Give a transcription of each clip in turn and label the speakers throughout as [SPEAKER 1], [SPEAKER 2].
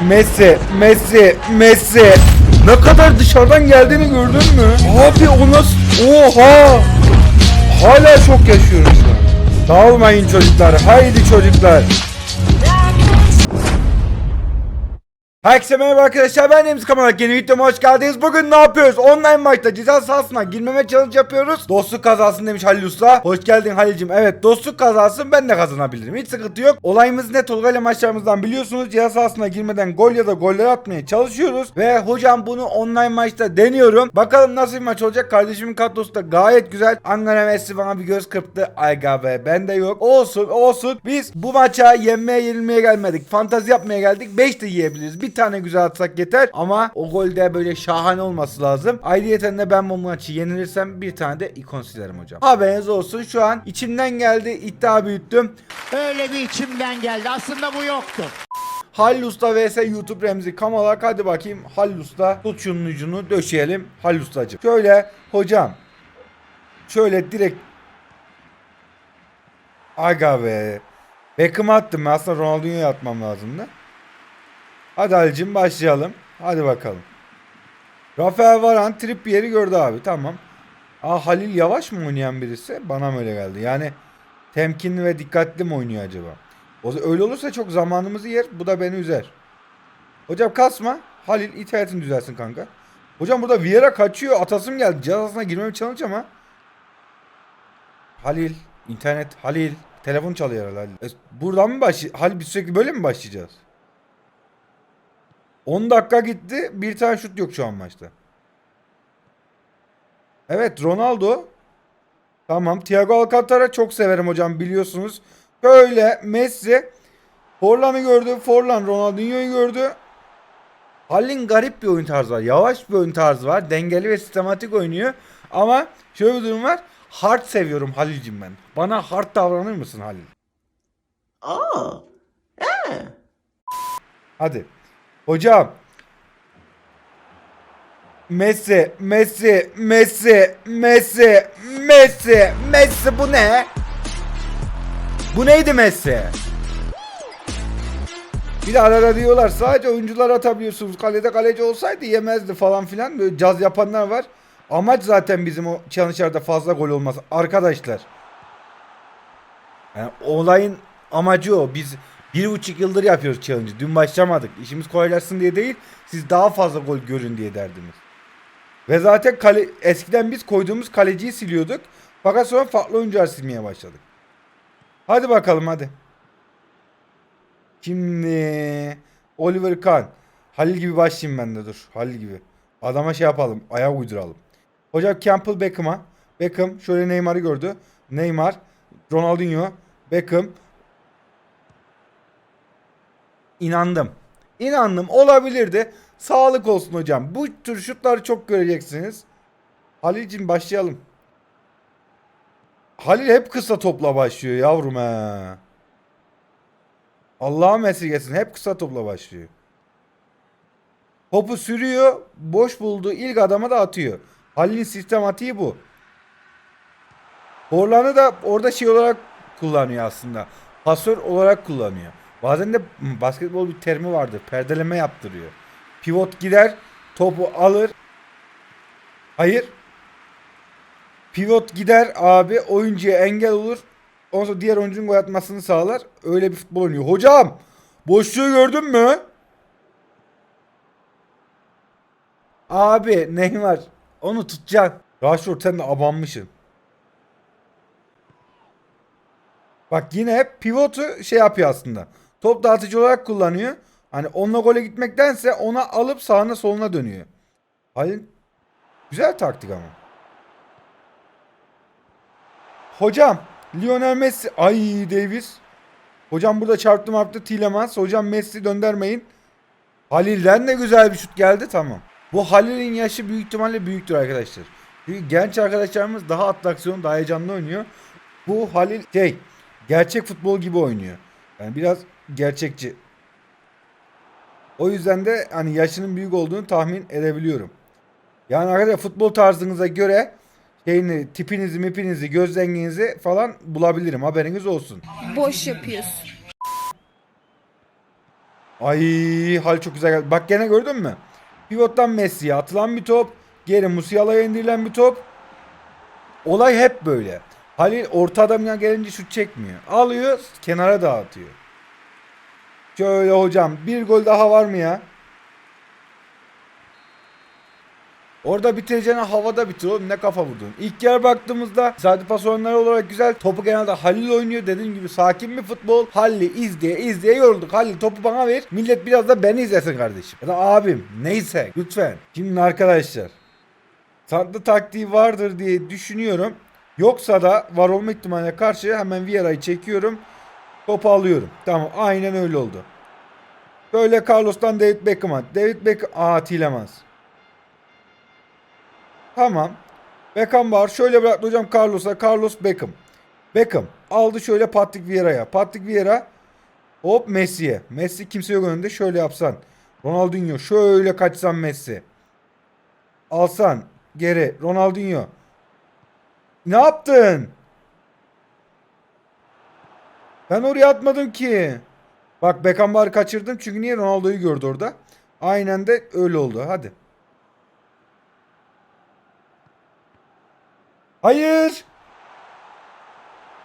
[SPEAKER 1] Messi, Messi, Messi. Ne kadar dışarıdan geldiğini gördün mü? Abi o nasıl? Oha! Hala şu an. Dağılmayın çocuklar. Haydi çocuklar. Herkese merhaba arkadaşlar ben Deniz Kamalak yeni videoma hoş geldiniz. Bugün ne yapıyoruz? Online maçta ceza sahasına girmeme challenge yapıyoruz. Dostluk kazasın demiş Halil Usta. Hoş geldin Halil'cim. Evet dostluk kazasın ben de kazanabilirim. Hiç sıkıntı yok. Olayımız ne Tolga ile maçlarımızdan biliyorsunuz. Ceza sahasına girmeden gol ya da goller atmaya çalışıyoruz. Ve hocam bunu online maçta deniyorum. Bakalım nasıl bir maç olacak. Kardeşimin kadrosu da gayet güzel. Ankara Messi bana bir göz kırptı. Ay be bende yok. Olsun olsun. Biz bu maça yenmeye yenilmeye gelmedik. Fantazi yapmaya geldik. 5 de yiyebiliriz. Bir tane güzel atsak yeter. Ama o golde böyle şahane olması lazım. Ayrıyeten de ben bu maçı yenilirsem bir tane de ikon silerim hocam. Haberiniz olsun. Şu an içimden geldi. iddia büyüttüm.
[SPEAKER 2] Öyle bir içimden geldi. Aslında bu yoktu.
[SPEAKER 1] Halil Usta vs YouTube Remzi Kamalak hadi bakayım Halil Usta tut şunun ucunu döşeyelim Halil Ustacığım. Şöyle hocam şöyle direkt Aga be. Beckham'ı attım ben aslında Ronaldinho'yu atmam lazımdı. Hadi Halil'cim başlayalım. Hadi bakalım. Rafael Varan Trippier'i gördü abi tamam. Aa Halil yavaş mı oynayan birisi? Bana mı öyle geldi? Yani temkinli ve dikkatli mi oynuyor acaba? O öyle olursa çok zamanımızı yer. Bu da beni üzer. Hocam kasma. Halil internetin düzelsin kanka. Hocam burada Vieira kaçıyor. Atasım geldi. Cihazına girmemi challenge ama. Halil. internet. Halil. Telefon çalıyor herhalde. E, buradan mı başlay... Halil biz sürekli böyle mi başlayacağız? 10 dakika gitti. Bir tane şut yok şu an maçta. Evet Ronaldo. Tamam. Thiago Alcantara çok severim hocam biliyorsunuz. Böyle Messi Forlan'ı gördü. Forlan Ronaldinho'yu gördü. Halil'in garip bir oyun tarzı var. Yavaş bir oyun tarzı var. Dengeli ve sistematik oynuyor. Ama şöyle bir durum var. Hard seviyorum Halil'cim ben. Bana hard davranır mısın Halil?
[SPEAKER 2] Aa. Ee.
[SPEAKER 1] Hadi. Hocam. Messi, Messi, Messi, Messi, Messi, Messi bu ne? Bu neydi Messi? Bir de arada diyorlar sadece oyuncular atabiliyorsunuz. Kalede kaleci olsaydı yemezdi falan filan. Böyle caz yapanlar var. Amaç zaten bizim o challenge'larda fazla gol olması. Arkadaşlar. Yani olayın amacı o. Biz bir buçuk yıldır yapıyoruz challenge'ı. Dün başlamadık. İşimiz kolaylaşsın diye değil. Siz daha fazla gol görün diye derdimiz. Ve zaten kale, eskiden biz koyduğumuz kaleciyi siliyorduk. Fakat sonra farklı oyuncular silmeye başladık. Hadi bakalım hadi. Şimdi Oliver Kahn. Halil gibi başlayayım ben de dur. Halil gibi. Adama şey yapalım. Ayak uyduralım. Hocam Campbell Beckham'a. Beckham şöyle Neymar'ı gördü. Neymar. Ronaldinho. Beckham. İnandım. İnandım. Olabilirdi. Sağlık olsun hocam. Bu tür şutları çok göreceksiniz. Halil'cim başlayalım. Halil hep kısa topla başlıyor yavrum he. Allah'ım esirgesin. Hep kısa topla başlıyor. Topu sürüyor. Boş bulduğu ilk adama da atıyor. Halil'in sistematiği bu. Forlan'ı da orada şey olarak kullanıyor aslında. Pasör olarak kullanıyor. Bazen de basketbol bir terimi vardır. Perdeleme yaptırıyor. Pivot gider. Topu alır. Hayır. Pivot gider abi. Oyuncuya engel olur. Ondan sonra diğer oyuncunun gol atmasını sağlar. Öyle bir futbol oynuyor. Hocam boşluğu gördün mü? Abi Neymar onu tutacaksın. Rashford sen de abanmışsın. Bak yine pivotu şey yapıyor aslında. Top dağıtıcı olarak kullanıyor. Hani onunla gole gitmektense ona alıp sağına soluna dönüyor. Halil güzel taktik ama. Hocam Lionel Messi ay Davis. Hocam burada çarptı marptı Tielemans. Hocam Messi döndürmeyin. Halil'den de güzel bir şut geldi tamam. Bu Halil'in yaşı büyük ihtimalle büyüktür arkadaşlar. Çünkü genç arkadaşlarımız daha atraksiyon, daha heyecanlı oynuyor. Bu Halil şey gerçek futbol gibi oynuyor. Yani biraz gerçekçi. O yüzden de hani yaşının büyük olduğunu tahmin edebiliyorum. Yani arkadaşlar futbol tarzınıza göre şeyini, tipinizi, mipinizi, göz renginizi falan bulabilirim. Haberiniz olsun.
[SPEAKER 3] boş yapıyorsun.
[SPEAKER 1] Ay hal çok güzel geldi. Bak gene gördün mü? Pivottan Messi'ye atılan bir top. Geri Musiala'ya indirilen bir top. Olay hep böyle. Halil orta adamına gelince şut çekmiyor. Alıyor kenara dağıtıyor. Şöyle hocam bir gol daha var mı ya? Orada bitireceğine havada bitir oğlum ne kafa vurdun. İlk yer baktığımızda Sadi pas oyunları olarak güzel. Topu genelde Halil oynuyor. Dediğim gibi sakin bir futbol. Halil'i izleye izleye yorulduk. Halil topu bana ver. Millet biraz da beni izlesin kardeşim. Ya da abim neyse lütfen. Şimdi arkadaşlar. Tatlı taktiği vardır diye düşünüyorum. Yoksa da var olma ihtimaline karşı hemen Vieira'yı çekiyorum. Topu alıyorum. Tamam aynen öyle oldu. Böyle Carlos'tan David Beckham'a. David Beckham. Aa Tielemans. Tamam. Beckham var. Şöyle bıraktı hocam Carlos'a. Carlos Beckham. Beckham. Aldı şöyle Patrick Vieira'ya. Patrick Vieira. Hop Messi'ye. Messi kimse yok önünde. Şöyle yapsan. Ronaldinho. Şöyle kaçsan Messi. Alsan. Geri. Ronaldinho. Ne yaptın? Ben oraya atmadım ki. Bak Beckham'ı kaçırdım çünkü niye Ronaldo'yu gördü orada. Aynen de öyle oldu. Hadi. Hayır.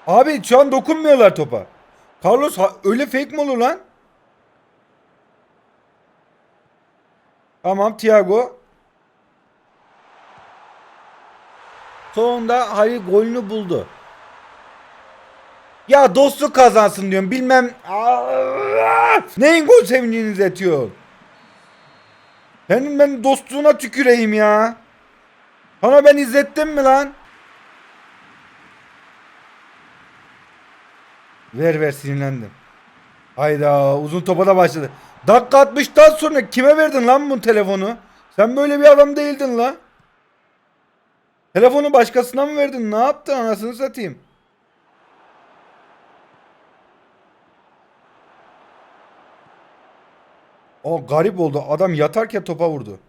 [SPEAKER 1] Abi şu an dokunmuyorlar topa. Carlos öyle fake mi olur lan? Tamam Thiago. Sonunda Halil golünü buldu. Ya dostluk kazansın diyorum. Bilmem. Neyin gol sevincini izletiyor? Senin ben dostluğuna tüküreyim ya. Sana ben izlettim mi lan? Ver ver sinirlendim. Hayda uzun topa da başladı. Dakika 60'tan sonra kime verdin lan bu telefonu? Sen böyle bir adam değildin la. Telefonu başkasına mı verdin? Ne yaptın anasını satayım? O garip oldu. Adam yatarken topa vurdu.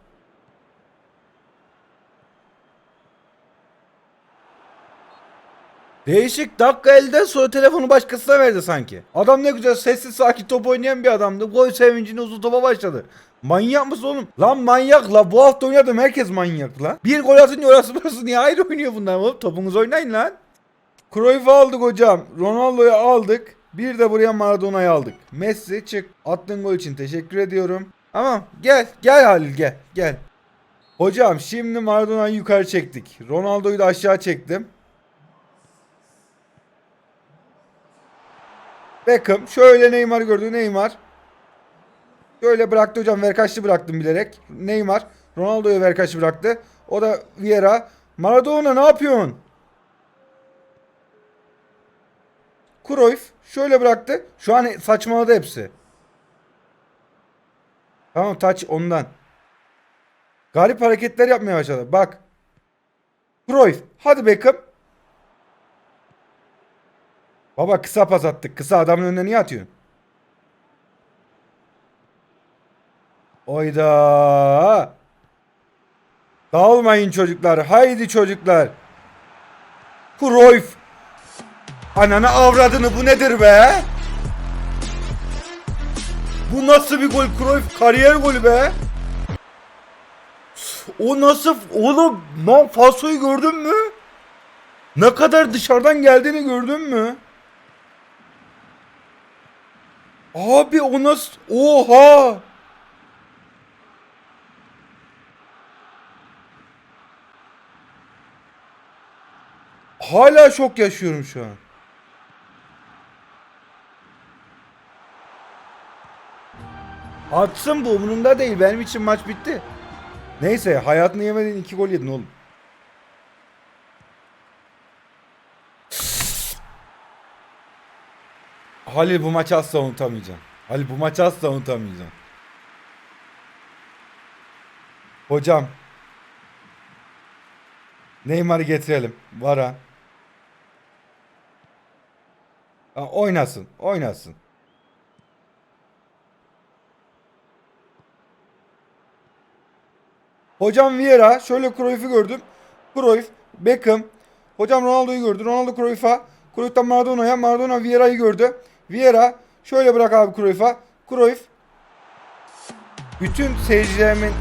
[SPEAKER 1] Değişik dakika elden sonra telefonu başkasına verdi sanki. Adam ne güzel sessiz sakin top oynayan bir adamdı. Gol sevincini uzun topa başladı. Manyak mısın oğlum? Lan manyak la bu hafta oynadım herkes manyak la. Bir gol atınca orası burası niye ayrı oynuyor bunlar oğlum? Topunuzu oynayın lan. Cruyff'u aldık hocam. Ronaldo'yu aldık. Bir de buraya Maradona'yı aldık. Messi çık. Attığın gol için teşekkür ediyorum. Tamam gel gel Halil gel gel. Hocam şimdi Maradona'yı yukarı çektik. Ronaldo'yu da aşağı çektim. Beckham şöyle Neymar gördü Neymar. Şöyle bıraktı hocam verkaçlı bıraktım bilerek. Neymar Ronaldo'ya verkaçlı bıraktı. O da Vieira. Maradona ne yapıyorsun? Cruyff şöyle bıraktı. Şu an saçmaladı hepsi. Tamam taç ondan. Garip hareketler yapmaya başladı. Bak. Cruyff. Hadi Beckham. Baba kısa pas attık. Kısa adamın önüne niye atıyorsun? Oyda. Dağılmayın çocuklar. Haydi çocuklar. Cruyff. Ananı avradını bu nedir be? Bu nasıl bir gol Cruyff kariyer golü be? O nasıl oğlum lan Falso'yu gördün mü? Ne kadar dışarıdan geldiğini gördün mü? Abi o nasıl oha Hala şok yaşıyorum şu an. Atsın bu umurumda değil. Benim için maç bitti. Neyse hayatını yemediğin iki gol yedin oğlum. Halil bu maçı asla unutamayacağım. Halil bu maçı asla unutamayacağım. Hocam. Neymar'ı getirelim. Vara. Oynasın. Oynasın. Hocam Vieira. Şöyle Cruyff'u gördüm. Cruyff. Beckham. Hocam Ronaldo'yu gördü. Ronaldo Cruyff'a. Cruyff'tan Maradona'ya. Maradona Vieira'yı gördü. Vieira. Şöyle bırak abi Cruyff'a. Cruyff. bütün seyircilerimin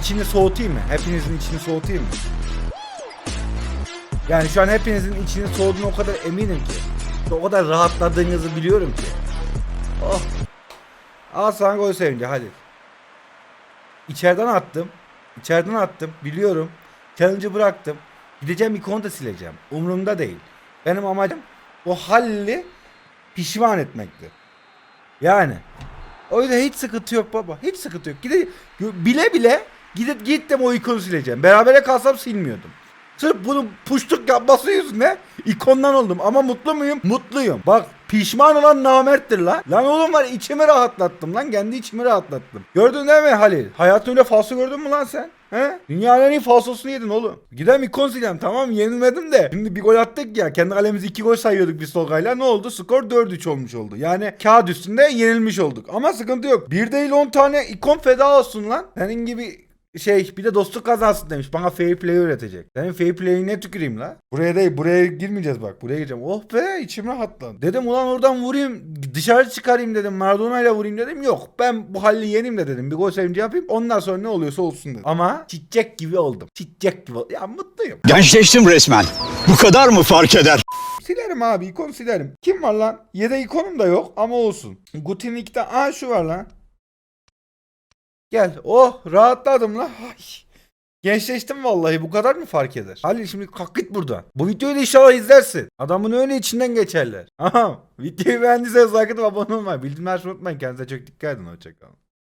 [SPEAKER 1] içini soğutayım mı? Hepinizin içini soğutayım mı? Yani şu an hepinizin içini soğuduğunu o kadar eminim ki. O kadar rahatladığınızı biliyorum ki. Oh. Al sana gol sevinci hadi. İçeriden attım. İçeriden attım. Biliyorum. Challenge'ı bıraktım. Gideceğim ikonu da sileceğim. Umurumda değil. Benim amacım o halli pişman etmekti. Yani. O yüzden hiç sıkıntı yok baba. Hiç sıkıntı yok. Gide, bile bile gidip gittim o ikonu sileceğim. Berabere kalsam silmiyordum. Sırf bunun puştuk yapması yüzüne ikondan oldum. Ama mutlu muyum? Mutluyum. Bak pişman olan namerttir lan. Lan oğlum var içimi rahatlattım lan. Kendi içimi rahatlattım. Gördün değil mi Halil? Hayatında öyle falso gördün mü lan sen? He? Dünyanın en iyi falsosunu yedin oğlum. Gidelim ikon sileceğim tamam yenilmedim de. Şimdi bir gol attık ya. Kendi kalemize iki gol sayıyorduk biz Tolga'yla. Ne oldu? Skor 4-3 olmuş oldu. Yani kağıt üstünde yenilmiş olduk. Ama sıkıntı yok. Bir değil 10 tane ikon feda olsun lan. Senin gibi şey bir de dostluk kazansın demiş. Bana fair play öğretecek. Senin fair play'ine tüküreyim la. Buraya değil buraya girmeyeceğiz bak. Buraya gireceğim. Oh be içim rahatladı. Dedim ulan oradan vurayım. Dışarı çıkarayım dedim. Maradona ile vurayım dedim. Yok ben bu halli yeneyim de dedim. Bir gol sevinci yapayım. Ondan sonra ne oluyorsa olsun dedim. Ama çiçek gibi oldum. Çiçek gibi oldum. Ya mutluyum.
[SPEAKER 3] Gençleştim resmen. Bu kadar mı fark eder?
[SPEAKER 1] Silerim abi ikon silerim. Kim var lan? Yedek ikonum da yok ama olsun. Gutinik'te aa şu var lan. Gel. Oh rahatladım lan. Ay. Gençleştim vallahi bu kadar mı fark eder? Halil şimdi kalk git buradan. Bu videoyu da inşallah izlersin. Adamın öyle içinden geçerler. Aha. Videoyu beğendiyseniz like atıp abone olmayı. Bildirimleri unutmayın. Kendinize çok dikkat edin. Hoşçakalın.